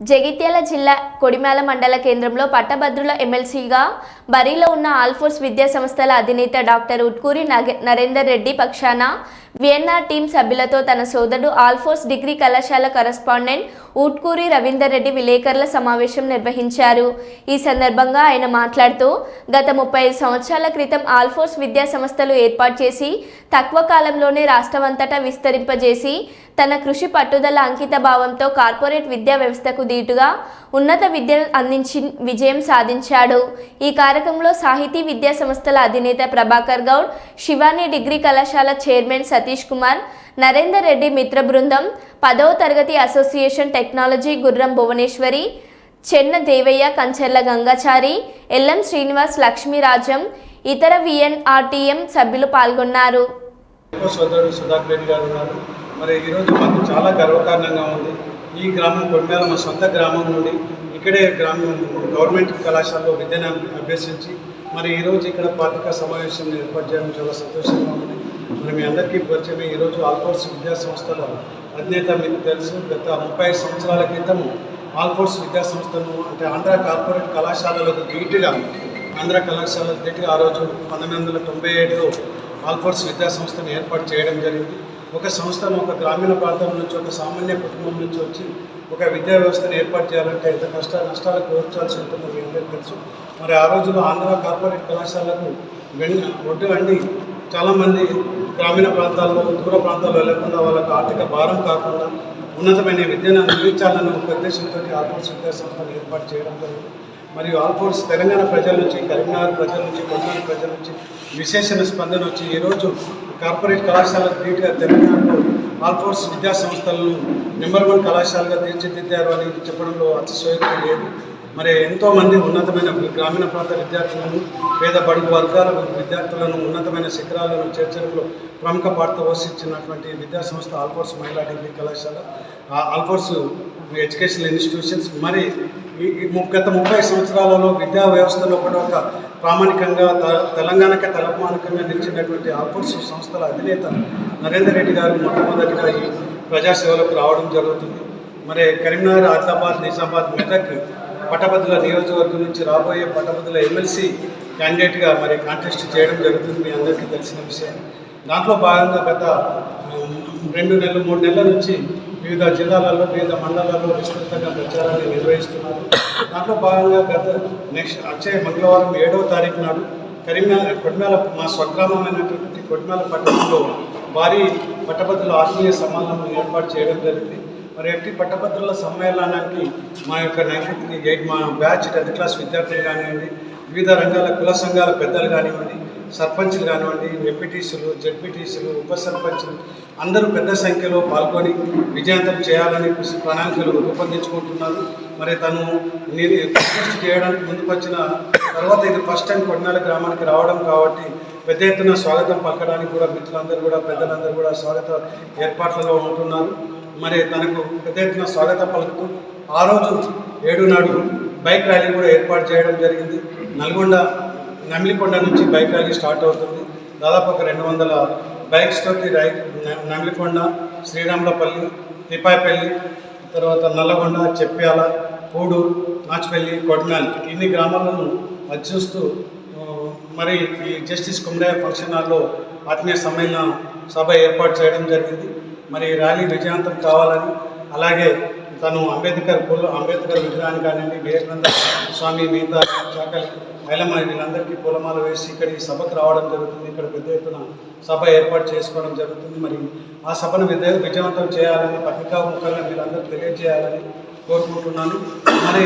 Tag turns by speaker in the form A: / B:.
A: జగిత్యాల జిల్లా కొడిమేల మండల కేంద్రంలో పట్టభద్రుల ఎమ్మెల్సీగా బరిలో ఉన్న ఆల్ఫోర్స్ విద్యా సంస్థల అధినేత డాక్టర్ ఉట్కూరి నగ- నరేందర్ రెడ్డి పక్షాన వియన్నా టీం సభ్యులతో తన సోదరుడు ఆల్ఫోర్స్ డిగ్రీ కళాశాల కరస్పాండెంట్ ఊట్కూరి రవీందర్ రెడ్డి విలేకరుల సమావేశం నిర్వహించారు. ఈ సందర్భంగా ఆయన మాట్లాడుతూ గత ముప్పై సంవత్సరాల క్రితం ఆల్ఫోర్స్ విద్యా సంస్థలు ఏర్పాటు చేసి తక్కువ కాలంలోనే రాష్ట్రమంతటా విస్తరింపజేసి తన కృషి పట్టుదల అంకిత భావంతో కార్పొరేట్ విద్యా వ్యవస్థకు దీటుగా ఉన్నత విద్యను అందించి విజయం సాధించాడు. ఈ కార్యక్రమంలో సాహితీ విద్యా సంస్థల అధినేత ప్రభాకర్ గౌడ్ శివాని డిగ్రీ కళాశాల చైర్మన్ సత్య సతీష్ కుమార్ నరేందర్ రెడ్డి మిత్ర బృందం పదవ తరగతి association technology Gurram Bhuvaneshwari Chenna Devaiah Kancherla Gangachari LM Srinivas Lakshmirajam ఇతర విఎన్ఆర్టీఎం సభ్యులు పాల్గొన్నారు.
B: సోదరుడు సుధాకర్ రెడ్డి గారు ఉన్నారు. మరి ఈరోజు మాకు చాలా గర్వకారణంగా ఉంది. ఈ గ్రామం కొట్టాల మా సొంత గ్రామం నుండి ఇక్కడే గ్రామం గవర్నమెంట్ కళాశాలలో విద్యను అభ్యసించి మరి ఈరోజు ఇక్కడ పాతిక సమావేశం ఏర్పాటు చేయడం చాలా సంతోషంగా ఉంది. మరి మీ అందరికీ పరిచయమే. ఈరోజు ఆల్ఫోర్స్ విద్యా సంస్థల అధినేత మీకు తెలుసు. గత ముప్పై సంవత్సరాల క్రితం ఆల్ఫోర్స్ విద్యా సంస్థను అంటే ఆంధ్ర కార్పొరేట్ కళాశాలలకు ధీటుగా ఆంధ్ర కళాశాలకు ధీటుగా ఆ రోజు పంతొమ్మిది వందల తొంభై ఏడులో ఆల్ఫోర్స్ విద్యా సంస్థను ఏర్పాటు చేయడం జరిగింది. ఒక సంస్థను ఒక గ్రామీణ ప్రాంతం నుంచి ఒక సామాన్య కుటుంబం నుంచి వచ్చి ఒక విద్యా వ్యవస్థను ఏర్పాటు చేయాలంటే ఎంత కష్ట నష్టాలు కోర్చాల్సి ఉంటుందో మీ అందరికీ తెలుసు. మరి ఆ రోజుల్లో ఆంధ్ర కార్పొరేట్ కళాశాలకు వెన్ ఒడ్డు అండి చాలామంది గ్రామీణ ప్రాంతాల్లో దూర ప్రాంతాల్లో వెళ్ళకుండా వాళ్ళకు ఆర్థిక భారం కాకుండా ఉన్నతమైన విద్యను అందించాలన్న ఒక ఉద్దేశంతో ఆల్ఫోర్స్ విద్యా సంస్థను ఏర్పాటు చేయడం జరిగింది. మరియు ఆల్ఫోర్స్ తెలంగాణ ప్రజల నుంచి కరీంనగర్ ప్రజల నుంచి కొల్లారి ప్రజల నుంచి విశేషణ స్పందన వచ్చి ఈరోజు కార్పొరేట్ కళాశాల నీట్గా తెలంగాణలో ఆల్ఫోర్స్ విద్యా సంస్థలను నెంబర్ వన్ కళాశాలగా తీర్చిదిద్దారు అని చెప్పడంలో అతిశయోక్తి లేదు. మరి ఎంతోమంది ఉన్నతమైన గ్రామీణ ప్రాంత విద్యార్థులను పేద బడుగు వర్గాల విద్యార్థులను ఉన్నతమైన శిఖరాలను చేర్చడంలో ప్రముఖ పాత్ర పోషించినటువంటి విద్యా సంస్థ ఆల్ఫోర్స్ మహిళా డిగ్రీ కళాశాల. Alphores educational institutions. మరి ఈ ము- గత ముప్పై సంవత్సరాలలో విద్యా వ్యవస్థలో కూడా ఒక ప్రామాణికంగా తెలంగాణకే తలమానికంగా నిలిచినటువంటి ఆల్ఫోర్స్ సంస్థల అధినేత నరేందర్ రెడ్డి గారు మొట్టమొదటిగా ఈ ప్రజాసేవలకు రావడం జరుగుతుంది. మరి కరీంనగర్ ఆదిలాబాద్ నిజామాబాద్ మెదక్ పట్టభద్రుల నియోజకవర్గం నుంచి రాబోయే పట్టభద్రుల ఎమ్మెల్సీ క్యాండిడేట్గా మరి కాంటెస్ట్ చేయడం జరుగుతుంది మీ అందరికీ తెలిసిన విషయం. దాంట్లో భాగంగా గత రెండు నెలలు మూడు నెలల నుంచి వివిధ జిల్లాలలో వివిధ మండలాల్లో విస్తృతంగా ప్రచారాన్ని నిర్వహిస్తున్నారు. దాంట్లో భాగంగా గత నెక్స్ట్ వచ్చే మంగళవారం ఏడవ తారీఖు నాడు కరీంనగర్ కొట్మేల మా స్వగ్రామమైనటువంటి కొట్మేల పట్టణంలో భారీ పట్టభద్రుల ఆత్మీయ సమావేశం ఏర్పాటు చేయడం జరిగింది. మరి ఎట్టి పట్టభద్రుల సమ్మేళనానికి మా యొక్క నైన్త్ ఎయిట్ మా బ్యాచ్ టెన్త్ క్లాస్ విద్యార్థులు కానివ్వండి వివిధ రంగాల కుల సంఘాల పెద్దలు కానివ్వండి సర్పంచ్లు కానివ్వండి ఎంపీటీసీలు జెడ్పీటీసీలు ఉప సర్పంచ్లు అందరూ పెద్ద సంఖ్యలో పాల్గొని విజయవంతం చేయాలని ప్రణాళికలు రూపొందించుకుంటున్నారు. మరి తను నేను కృషి చేయడానికి ముందుకొచ్చిన తర్వాత ఇది ఫస్ట్ టైం కొట్నాల గ్రామానికి రావడం కాబట్టి పెద్ద ఎత్తున స్వాగతం పలకడానికి కూడా మిత్రులందరూ కూడా పెద్దలందరూ కూడా స్వాగత ఏర్పాట్లలో ఉంటున్నారు. మరి తనకు పెద్ద ఎత్తున స్వాగతం పలుకుతూ ఆ రోజు ఏడు నాడు బైక్ ర్యాలీ కూడా ఏర్పాటు చేయడం జరిగింది. నల్గొండ నమిలికొండ నుంచి బైక్ ర్యాలీ స్టార్ట్ అవుతుంది. దాదాపు ఒక రెండు వందల బైక్స్ తోటి రై నమిలికొండ శ్రీరాములపల్లి తిపాయిపల్లి తర్వాత నల్లగొండ చెప్పాల పూడు నాచుపల్లి కొట్నాల్ ఇన్ని గ్రామాలను అర్చిస్తూ మరి ఈ జస్టిస్ కుమరయ్య ఫంక్షన్ హాల్లో ఆత్మీయ సమ్మేళన సభ ఏర్పాటు చేయడం జరిగింది. మరి ర్యాలీ విజయవంతం కావాలని అలాగే తను అంబేద్కర్ పూల అంబేద్కర్ విగ్రహాన్ని కానివ్వండి వివేకానంద స్వామి మిగతా చాకలి ఐలమ్మ వీళ్ళందరికీ పూలమాల వేసి ఇక్కడ ఈ సభకు రావడం జరుగుతుంది. ఇక్కడ పెద్ద ఎత్తున సభ ఏర్పాటు చేసుకోవడం జరుగుతుంది. మరి ఆ సభను విద్య విజయవంతం చేయాలని పత్రికా ముఖంగా మీరందరూ తెలియజేయాలని కోరుకుంటున్నాను. మరి